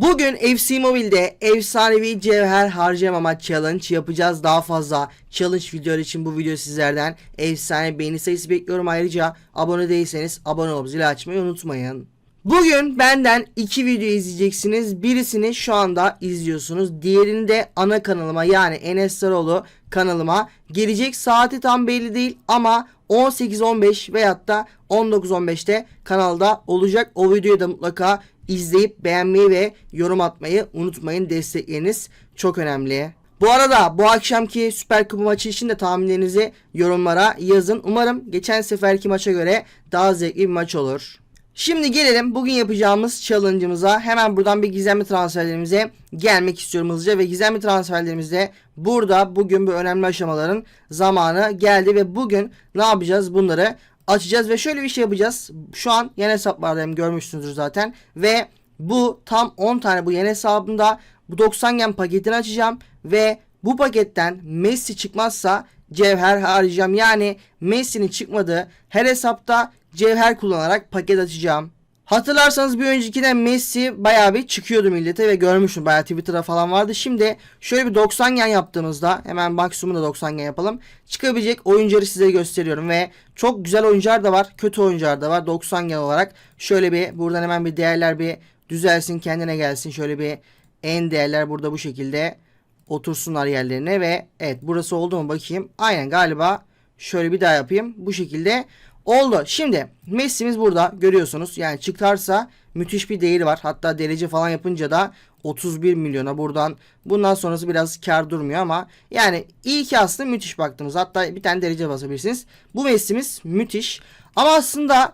Bugün FC Mobile'de efsanevi cevher harcamama challenge yapacağız. Daha fazla challenge videolar için bu video sizlerden efsane beğeni sayısı bekliyorum. Ayrıca abone değilseniz abone olup zil açmayı unutmayın. Bugün benden iki video izleyeceksiniz. Birisini şu anda izliyorsunuz. Diğerini de ana kanalıma yani Enes Saroğlu kanalıma gelecek saati tam belli değil ama 18-15 veyahut da 19-15'te kanalda olacak. O videoyu da mutlaka izleyip beğenmeyi ve yorum atmayı unutmayın. Destekleriniz çok önemli. Bu arada bu akşamki Süper Kupa maçı için de tahminlerinizi yorumlara yazın. Umarım geçen seferki maça göre daha zevkli bir maç olur. Şimdi gelelim bugün yapacağımız challenge'ımıza. Hemen buradan bir gizemli transferlerimize gelmek istiyorum hızlıca ve gizemli transferlerimizde burada bugün bu önemli aşamaların zamanı geldi ve bugün ne yapacağız bunları açacağız ve şöyle bir şey yapacağız. Şu an yeni hesaplardayım görmüşsünüzdür zaten ve bu tam 10 tane bu yeni hesabımda bu 90 gen paketini açacağım ve bu paketten Messi çıkmazsa cevher harcayacağım. Yani Messi'nin çıkmadığı her hesapta cevher kullanarak paket açacağım. Hatırlarsanız bir öncekine Messi bayağı bir çıkıyordu millete ve görmüştüm bayağı Twitter'a falan vardı. Şimdi şöyle bir 90 gen yaptığımızda hemen maksimumda 90 gen yapalım. Çıkabilecek oyuncuları size gösteriyorum ve çok güzel oyuncular da var, kötü oyuncular da var 90 gen olarak. Şöyle bir buradan hemen bir değerler bir düzelsin kendine gelsin. Şöyle bir en değerler burada bu şekilde otursunlar yerlerine ve evet burası oldu mu bakayım. Aynen galiba şöyle bir daha yapayım. Bu şekilde oldu. Şimdi Messi'miz burada görüyorsunuz. Yani çıkarsa müthiş bir değeri var. Hatta derece falan yapınca da 31 milyona buradan bundan sonrası biraz kar durmuyor ama yani iyi ki aslında müthiş baktığımız hatta bir tane derece basabilirsiniz. Bu Messi'miz müthiş ama aslında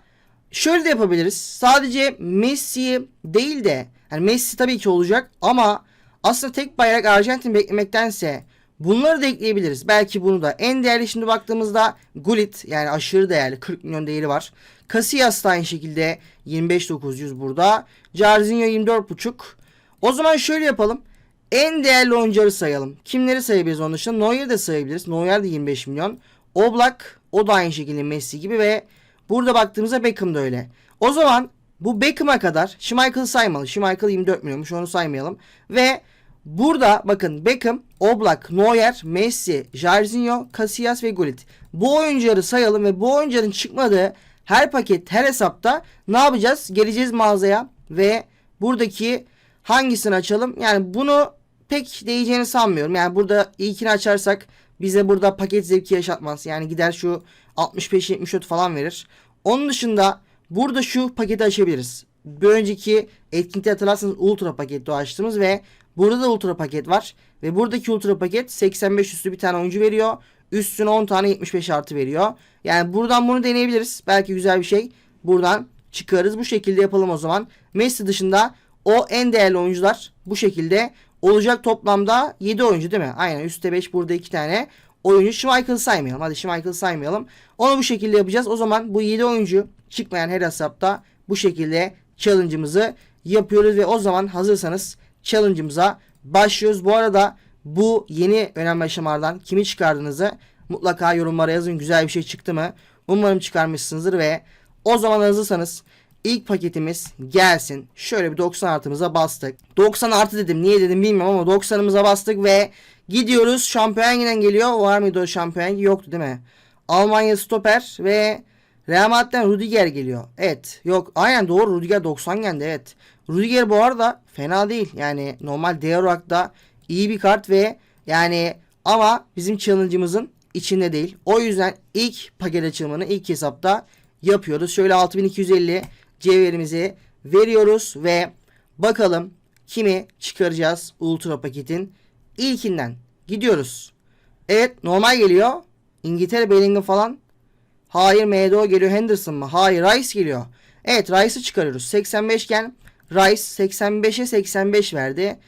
şöyle de yapabiliriz. Sadece Messi değil de yani Messi tabii ki olacak ama aslında tek bayrak Arjantin beklemektense bunları da ekleyebiliriz. Belki bunu da. En değerli şimdi baktığımızda Gullit yani aşırı değerli 40 milyon değeri var. Casillas da aynı şekilde 25.900 burada. Jarzinho 24.5. O zaman şöyle yapalım. En değerli oyuncuları sayalım. Kimleri sayabiliriz onun dışında? Neuer'i de sayabiliriz. Neuer de 25 milyon. Oblak o da aynı şekilde Messi gibi ve burada baktığımızda Beckham da öyle. O zaman bu Beckham'a kadar Schmeichel saymalı. Schmeichel 24 milyonmuş onu saymayalım. Ve burada bakın Beckham, Oblak, Neuer, Messi, Jarzinho, Casillas ve Gullit. Bu oyuncuları sayalım ve bu oyuncuların çıkmadığı her paket, her hesapta ne yapacağız? Geleceğiz mağazaya ve buradaki hangisini açalım? Yani bunu pek değeceğini sanmıyorum. Yani burada ilkini açarsak bize burada paket zevki yaşatmaz. Yani gider şu 65-74 falan verir. Onun dışında burada şu paketi açabiliriz. Bir önceki etkinlikte hatırlarsanız ultra paketi açtığımız ve burada da ultra paket var. Ve buradaki ultra paket 85 üstü bir tane oyuncu veriyor. Üstüne 10 tane 75 artı veriyor. Yani buradan bunu deneyebiliriz. Belki güzel bir şey. Buradan çıkarız. Bu şekilde yapalım o zaman. Messi dışında o en değerli oyuncular bu şekilde olacak toplamda 7 oyuncu değil mi? Aynen üstte 5 burada 2 tane oyuncu. Schmeichel'ı saymayalım. Hadi Schmeichel'ı saymayalım. Onu bu şekilde yapacağız. O zaman bu 7 oyuncu çıkmayan her hesapta bu şekilde challenge'ımızı yapıyoruz ve o zaman hazırsanız challenge'ımıza başlıyoruz. Bu arada bu yeni önemli aşamalardan kimi çıkardığınızı mutlaka yorumlara yazın. Güzel bir şey çıktı mı? Umarım çıkarmışsınızdır ve o zaman hazırsanız ilk paketimiz gelsin. Şöyle bir 90 artımıza bastık. 90 artı dedim. Niye dedim bilmiyorum ama 90'ımıza bastık ve gidiyoruz. Şampiyon geliyor. Var mıydı o şampiyon? Yoktu değil mi? Almanya stoper ve Real Madrid'den Rudiger geliyor. Evet. Yok. Aynen doğru. Rudiger 90 geldi. Evet. Rudiger bu arada fena değil. Yani normal değer olarak da iyi bir kart ve yani ama bizim challenge'ımızın içinde değil. O yüzden ilk paket açılımını ilk hesapta yapıyoruz. Şöyle 6250 cevherimizi veriyoruz ve bakalım kimi çıkaracağız ultra paketin ilkinden. Gidiyoruz. Evet normal geliyor. İngiltere Bellingham falan. Hayır MDO geliyor Henderson mı? Hayır Rice geliyor. Evet Rice'ı çıkarıyoruz. 85 iken Rice 85'e 85 verdi.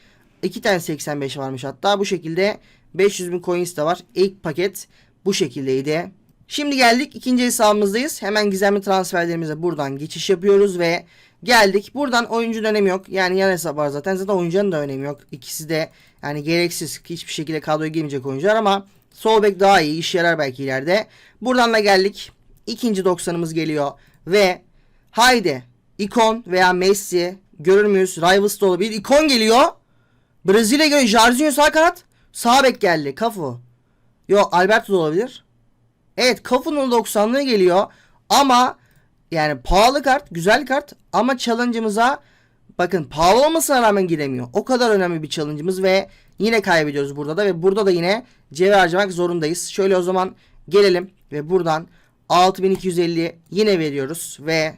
2 tane 85 varmış hatta. Bu şekilde 500 bin coins de var. İlk paket bu şekildeydi. Şimdi geldik ikinci hesabımızdayız. Hemen gizemli transferlerimize buradan geçiş yapıyoruz ve geldik. Buradan oyuncu önemi yok. Yani yan hesap var zaten. Zaten oyuncunun da önemi yok. İkisi de yani gereksiz hiçbir şekilde kadroya girmeyecek oyuncular ama sol bek daha iyi. iş yarar belki ileride. Buradan da geldik. İkinci 90'ımız geliyor ve haydi ikon veya Messi görür müyüz? Rivals da olabilir. İkon geliyor. Brezilya geliyor. Jarzinho sağ kanat. Sağ bek geldi. Cafu. Yok Alberto da olabilir. Evet Cafu'nun 90'lığı geliyor. Ama yani pahalı kart. Güzel kart. Ama challenge'ımıza bakın pahalı olmasına rağmen giremiyor. O kadar önemli bir challenge'ımız ve yine kaybediyoruz burada da. Ve burada da yine cevher harcamak zorundayız. Şöyle o zaman gelelim ve buradan 6250 yine veriyoruz ve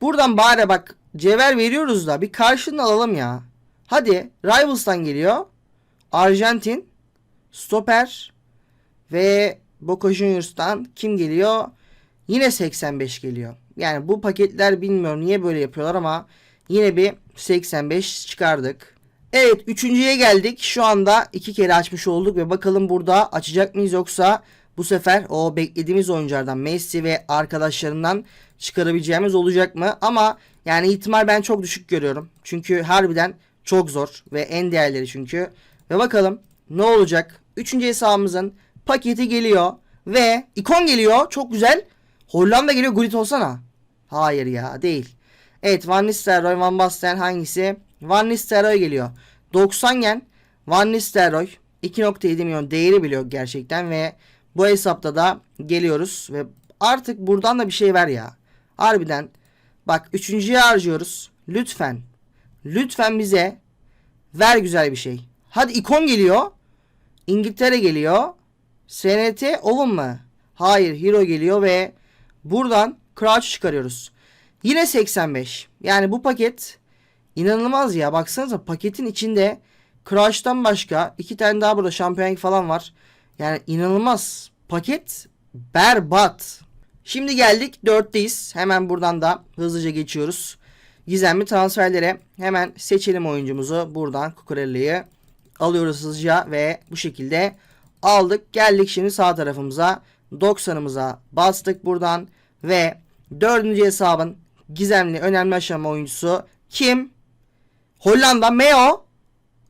buradan bari bak cevher veriyoruz da bir karşılığını alalım ya. Hadi Rivals'tan geliyor. Arjantin, Stoper ve Boca Juniors'tan kim geliyor? Yine 85 geliyor. Yani bu paketler bilmiyorum niye böyle yapıyorlar ama yine bir 85 çıkardık. Evet üçüncüye geldik. Şu anda iki kere açmış olduk ve bakalım burada açacak mıyız yoksa bu sefer o beklediğimiz oyunculardan Messi ve arkadaşlarından çıkarabileceğimiz olacak mı? Ama yani ihtimal ben çok düşük görüyorum. Çünkü harbiden çok zor ve en değerleri çünkü. Ve bakalım ne olacak? Üçüncü hesabımızın paketi geliyor ve ikon geliyor. Çok güzel. Hollanda geliyor. Gullit olsana. Hayır ya değil. Evet Van Nistelrooy, Van Basten hangisi? Van Nistelrooy geliyor. 90 yen Van Nistelrooy 2.7 milyon değeri biliyor gerçekten ve bu hesapta da geliyoruz ve artık buradan da bir şey ver ya. Harbiden bak üçüncüye harcıyoruz. Lütfen lütfen bize ver güzel bir şey. Hadi ikon geliyor. İngiltere geliyor. SNT Owen mu? Hayır Hero geliyor ve buradan Crouch çıkarıyoruz. Yine 85. Yani bu paket inanılmaz ya. Baksanıza paketin içinde Crouch'tan başka iki tane daha burada şampiyon falan var. Yani inanılmaz. Paket berbat. Şimdi geldik 4'teyiz. Hemen buradan da hızlıca geçiyoruz. Gizemli transferlere hemen seçelim oyuncumuzu. Buradan Kukurelli'yi alıyoruz hızlıca ve bu şekilde aldık. Geldik şimdi sağ tarafımıza. 90'ımıza bastık buradan ve dördüncü hesabın gizemli önemli aşama oyuncusu kim? Hollanda Meo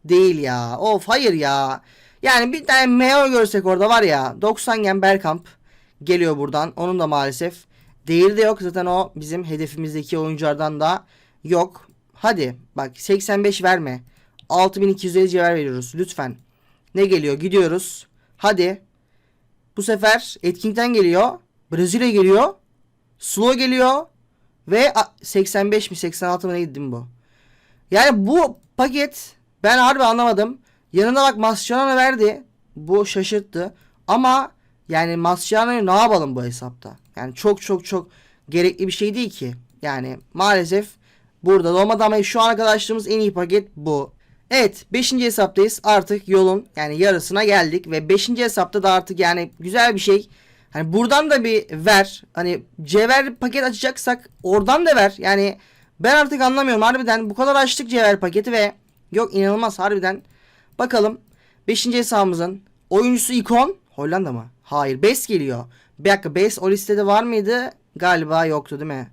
değil ya. Of hayır ya. Yani bir tane Meo görsek orada var ya 90 gen Bergkamp geliyor buradan. Onun da maalesef değeri de yok. Zaten o bizim hedefimizdeki oyunculardan da yok. Hadi bak 85 verme. 6250 cevher veriyoruz lütfen. Ne geliyor? Gidiyoruz. Hadi. Bu sefer Etkink'ten geliyor. Brezilya geliyor. Slow geliyor. Ve a- 85 mi 86 mı değil mi bu? Yani bu paket ben harbi anlamadım. Yanına bak Mascherano verdi. Bu şaşırttı. Ama yani Mascherano'yu ne yapalım bu hesapta? Yani çok çok çok gerekli bir şey değil ki. Yani maalesef burada da olmadı ama şu an arkadaşlarımız en iyi paket bu. Evet 5. hesaptayız. Artık yolun yani yarısına geldik ve 5. hesapta da artık yani güzel bir şey. Hani buradan da bir ver. Hani cevher paket açacaksak oradan da ver. Yani ben artık anlamıyorum harbiden bu kadar açtık cevher paketi ve yok inanılmaz harbiden. Bakalım 5. hesabımızın oyuncusu ikon Hollanda mı? Hayır Best geliyor. Bir dakika Best o listede var mıydı? Galiba yoktu değil mi?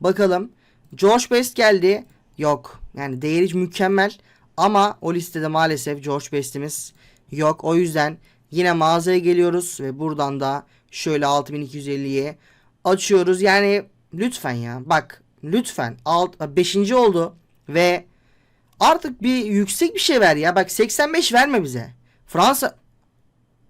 Bakalım. George Best geldi. Yok. Yani değeri mükemmel. Ama o listede maalesef George Best'imiz yok. O yüzden yine mağazaya geliyoruz ve buradan da şöyle 6250'ye açıyoruz. Yani lütfen ya bak lütfen alt 5. oldu ve artık bir yüksek bir şey ver ya. Bak 85 verme bize. Fransa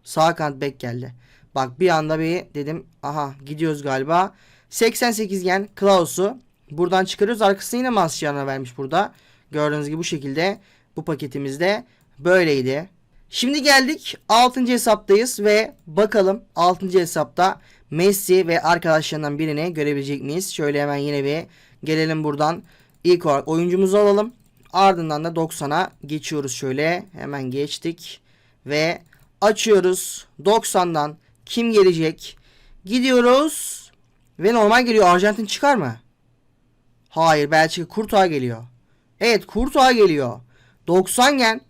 sağ kanat bek geldi. Bak bir anda bir dedim aha gidiyoruz galiba. 88 gen Klaus'u buradan çıkarıyoruz. Arkasını yine Mascherano vermiş burada. Gördüğünüz gibi bu şekilde bu paketimizde böyleydi. Şimdi geldik 6. hesaptayız ve bakalım 6. hesapta Messi ve arkadaşlarından birini görebilecek miyiz? Şöyle hemen yine bir gelelim buradan. İlk olarak oyuncumuzu alalım. Ardından da 90'a geçiyoruz şöyle. Hemen geçtik. Ve açıyoruz. 90'dan kim gelecek? Gidiyoruz. Ve normal geliyor. Arjantin çıkar mı? Hayır Belçika Kurtuğa geliyor. Evet Kurtuğa geliyor. 90 gen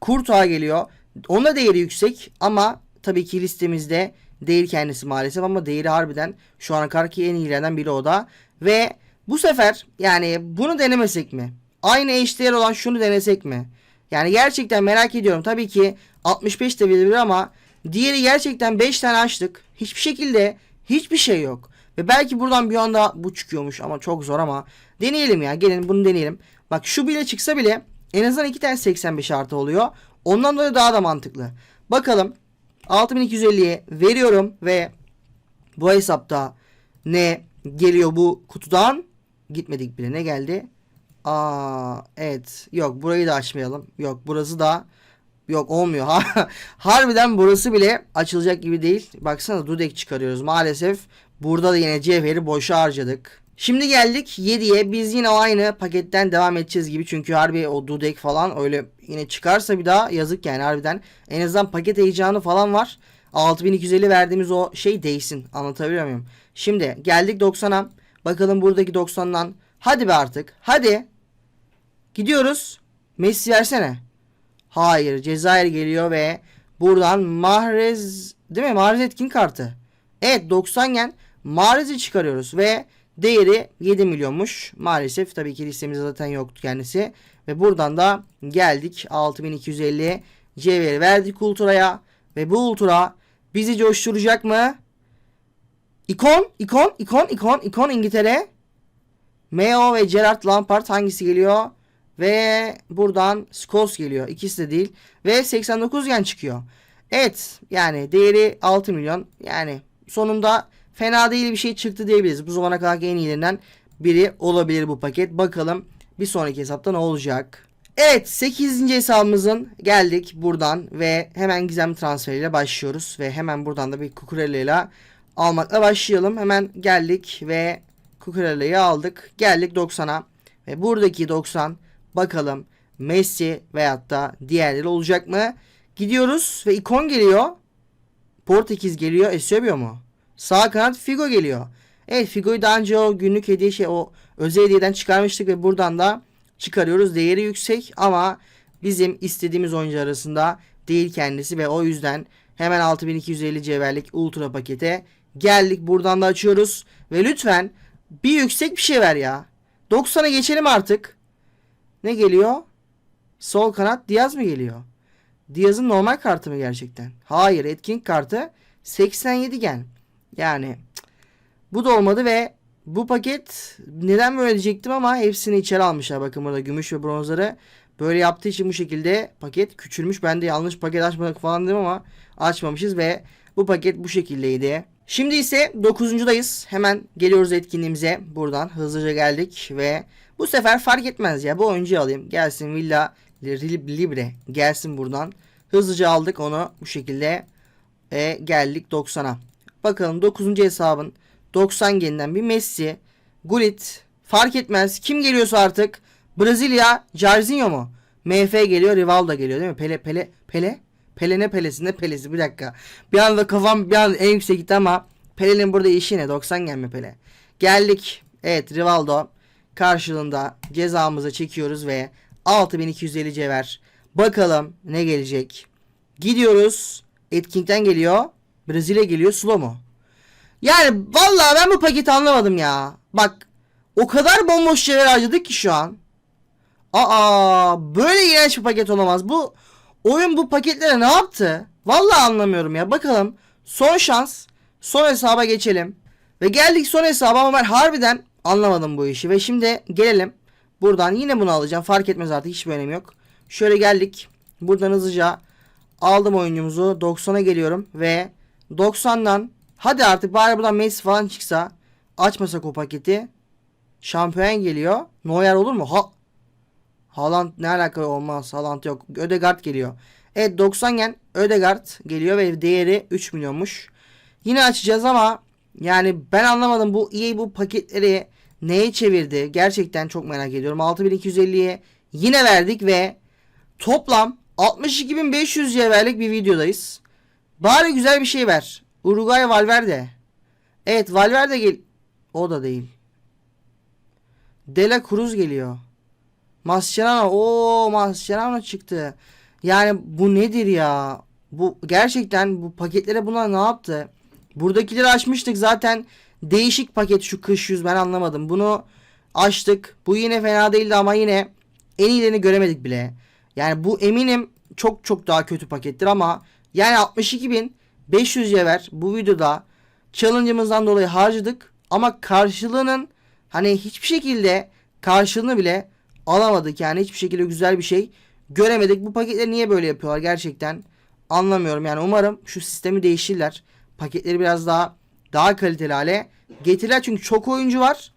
Kurtuğa geliyor. Onun da değeri yüksek ama tabii ki listemizde değil kendisi maalesef ama değeri harbiden şu ana kadarki en iyilerden biri o da. Ve bu sefer yani bunu denemesek mi? Aynı eşdeğer olan şunu denesek mi? Yani gerçekten merak ediyorum. Tabii ki 65 de bilir ama diğeri gerçekten 5 tane açtık. Hiçbir şekilde hiçbir şey yok. Ve belki buradan bir anda bu çıkıyormuş ama çok zor ama deneyelim ya. Gelin bunu deneyelim. Bak şu bile çıksa bile en azından iki tane 85 artı oluyor. Ondan dolayı daha da mantıklı. Bakalım 6250'ye veriyorum ve bu hesapta ne geliyor bu kutudan? Gitmedik bile. Ne geldi? Aa evet. Yok burayı da açmayalım. Yok burası da yok olmuyor. Ha- Harbiden burası bile açılacak gibi değil. Baksana dudek çıkarıyoruz. Maalesef burada da yine cevheri boşa harcadık. Şimdi geldik 7'ye. Biz yine aynı paketten devam edeceğiz gibi. Çünkü harbi o dudek falan öyle yine çıkarsa bir daha yazık yani harbiden. En azından paket heyecanı falan var. 6250 verdiğimiz o şey değsin. Anlatabiliyor muyum? Şimdi geldik 90'a. Bakalım buradaki 90'dan. Hadi be artık. Hadi. Gidiyoruz. Messi versene. Hayır. Cezayir geliyor ve buradan Mahrez değil mi? Mahrez etkin kartı. Evet 90 gen Mahrez'i çıkarıyoruz ve değeri 7 milyonmuş. Maalesef tabii ki listemizde zaten yoktu kendisi. Ve buradan da geldik 6250 cevheri verdik Ultra'ya ve bu Ultra bizi coşturacak mı? İkon, ikon, ikon, ikon, ikon İngiltere. Meo ve Gerard Lampard hangisi geliyor? Ve buradan Scholes geliyor. İkisi de değil. Ve 89 gen çıkıyor. Evet yani değeri 6 milyon. Yani sonunda fena değil bir şey çıktı diyebiliriz. Bu zamana kadar en iyilerinden biri olabilir bu paket. Bakalım bir sonraki hesapta ne olacak? Evet 8. hesabımızın geldik buradan ve hemen gizemli transferiyle başlıyoruz. Ve hemen buradan da bir Kukurella ile almakla başlayalım. Hemen geldik ve Kukurella'yı aldık. Geldik 90'a ve buradaki 90 bakalım Messi veyahut da diğerleri olacak mı? Gidiyoruz ve ikon geliyor. Portekiz geliyor. Eusebio mu? Sağ kanat Figo geliyor. Evet Figo'yu daha önce o günlük hediye şey o özel hediyeden çıkarmıştık ve buradan da çıkarıyoruz. Değeri yüksek ama bizim istediğimiz oyuncu arasında değil kendisi ve o yüzden hemen 6250 cevherlik ultra pakete geldik. Buradan da açıyoruz ve lütfen bir yüksek bir şey ver ya. 90'a geçelim artık. Ne geliyor? Sol kanat Diaz mı geliyor? Diaz'ın normal kartı mı gerçekten? Hayır etkinlik kartı 87 gen. Yani bu da olmadı ve bu paket neden böyle diyecektim ama hepsini içeri almışlar. Bakın burada gümüş ve bronzları böyle yaptığı için bu şekilde paket küçülmüş. Ben de yanlış paket açmadık falan dedim ama açmamışız ve bu paket bu şekildeydi. Şimdi ise 9.dayız. Hemen geliyoruz etkinliğimize. Buradan hızlıca geldik ve bu sefer fark etmez ya. Bu oyuncuyu alayım. Gelsin Villa Libre gelsin buradan. Hızlıca aldık onu bu şekilde. E geldik 90'a. Bakalım 9. hesabın 90 geninden bir Messi, Gullit fark etmez. Kim geliyorsa artık Brezilya, Jarzinho mu? MF geliyor, Rivaldo geliyor değil mi? Pele Pele Pele Pele ne Pelesi bir dakika. Bir anda kafam bir anda en yüksek gitti ama Pele'nin burada işi ne? 90 gelme Pele. Geldik. Evet Rivaldo karşılığında cezamızı çekiyoruz ve 6250 cevher. Bakalım ne gelecek. Gidiyoruz. Etkinlikten geliyor. Brezilya geliyor. Slow mu? Yani vallahi ben bu paketi anlamadım ya. Bak o kadar bomboş şeyler harcadık ki şu an. Aa böyle iğrenç bir paket olamaz. Bu oyun bu paketlere ne yaptı? Vallahi anlamıyorum ya. Bakalım son şans. Son hesaba geçelim. Ve geldik son hesaba ama ben harbiden anlamadım bu işi. Ve şimdi gelelim. Buradan yine bunu alacağım. Fark etmez artık hiçbir önemi yok. Şöyle geldik. Buradan hızlıca aldım oyuncumuzu. 90'a geliyorum ve 90'dan hadi artık bari buradan Messi falan çıksa açmasak o paketi. Şampiyon geliyor. Neuer olur mu? Ha Haaland ne alaka olmaz. Haaland yok. Ödegard geliyor. Evet 90 gen Ödegard geliyor ve değeri 3 milyonmuş. Yine açacağız ama yani ben anlamadım bu EA bu paketleri neye çevirdi? Gerçekten çok merak ediyorum. 6250'ye yine verdik ve toplam 62.500 cevherlik bir videodayız. Bari güzel bir şey ver. Uruguay Valverde. Evet Valverde gel... O da değil. De La Cruz geliyor. Mascherano. Oo Mascherano çıktı. Yani bu nedir ya? Bu gerçekten bu paketlere bunlar ne yaptı? Buradakileri açmıştık zaten. Değişik paket şu kış yüz ben anlamadım. Bunu açtık. Bu yine fena değildi ama yine en iyilerini göremedik bile. Yani bu eminim çok çok daha kötü pakettir ama yani 62.500 cevher bu videoda challenge'ımızdan dolayı harcadık ama karşılığının hani hiçbir şekilde karşılığını bile alamadık. Yani hiçbir şekilde güzel bir şey göremedik. Bu paketleri niye böyle yapıyorlar gerçekten anlamıyorum. Yani umarım şu sistemi değişirler. Paketleri biraz daha daha kaliteli hale getirirler. Çünkü çok oyuncu var.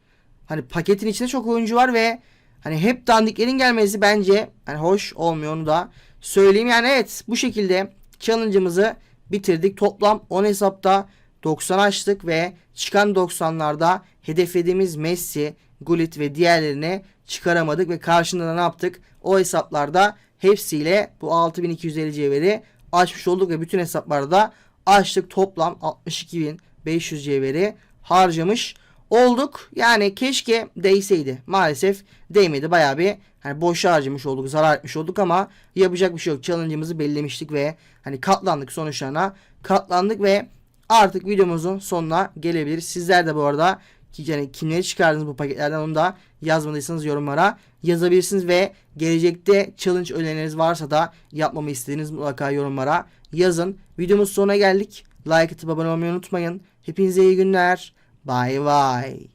Hani paketin içinde çok oyuncu var ve hani hep dandiklerin gelmesi bence hani hoş olmuyor onu da söyleyeyim. Yani evet bu şekilde challenge'ımızı bitirdik. Toplam 10 hesapta 90 açtık ve çıkan 90'larda hedeflediğimiz Messi, Gullit ve diğerlerini çıkaramadık ve karşında da ne yaptık? O hesaplarda hepsiyle bu 6250 cevheri açmış olduk ve bütün hesaplarda açtık. Toplam 62.500 cevheri harcamış olduk. Yani keşke değseydi. Maalesef değmedi. Bayağı bir hani boşa harcamış olduk, zarar etmiş olduk ama yapacak bir şey yok. Challenge'ımızı belirlemiştik ve hani katlandık sonuçlarına. Katlandık ve artık videomuzun sonuna gelebiliriz. Sizler de bu arada ki yani kimleri çıkardınız bu paketlerden onu da yazmadıysanız yorumlara yazabilirsiniz ve gelecekte challenge öneriniz varsa da yapmamı istediğiniz mutlaka yorumlara yazın. Videomuz sonuna geldik. Like atıp abone olmayı unutmayın. Hepinize iyi günler. Bye bye.